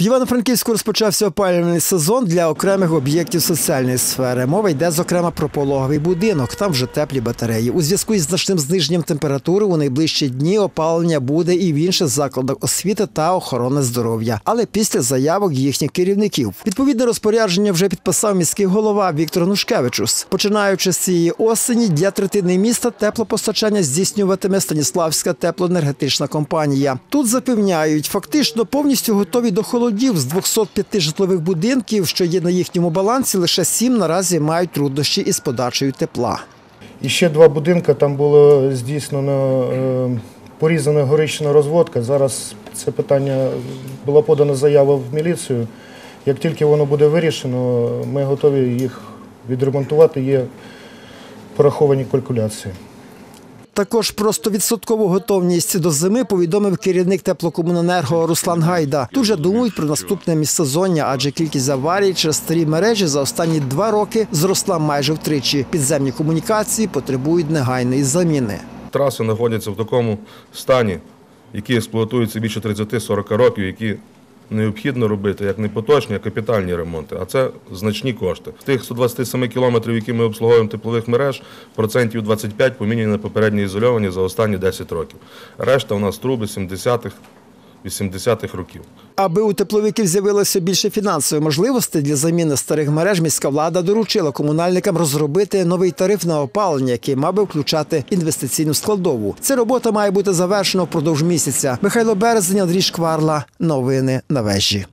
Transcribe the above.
В Івано-Франківську розпочався опалювальний сезон для окремих об'єктів соціальної сфери. Мова йде зокрема про пологовий будинок. Там вже теплі батареї. У зв'язку із значним зниженням температури у найближчі дні опалення буде і в інших закладах освіти та охорони здоров'я, але після заявок їхніх керівників. Відповідне розпорядження вже підписав міський голова Віктор Нушкевичус. Починаючи з цієї осені для третини міста теплопостачання здійснюватиме Станіславська теплоенергетична компанія. Тут запевняють, фактично повністю готові до холодів з 205 житлових будинків, що є на їхньому балансі. Лише сім наразі мають труднощі із подачею тепла. І ще два будинки там було здійснено е, порізана горична розводка. Зараз це питання була подана заява в міліцію. Як тільки воно буде вирішено, ми готові їх відремонтувати. Є пораховані калькуляції. Також про 100% готовність до зими повідомив керівник теплокомуненерго Руслан Гайда. Тут же думають про наступне місцезоння, адже кількість аварій через старі мережі за останні два роки зросла майже втричі. Підземні комунікації потребують негайної заміни. Траси знаходяться в такому стані, які експлуатуються більше 30-40 років, які необхідно робити як не поточні, а капітальні ремонти. А це значні кошти. В тих 127 кілометрів, які ми обслуговуємо теплових мереж, процентів 25 поміняні на попередні ізольовані за останні 10 років. Решта у нас труби 70-х, 80-х років. Аби у тепловиків з'явилося більше фінансової можливостей для заміни старих мереж, міська влада доручила комунальникам розробити новий тариф на опалення, який мав би включати інвестиційну складову. Ця робота має бути завершена впродовж місяця. Михайло Березень, Андрій Шкварла. Новини на вежі.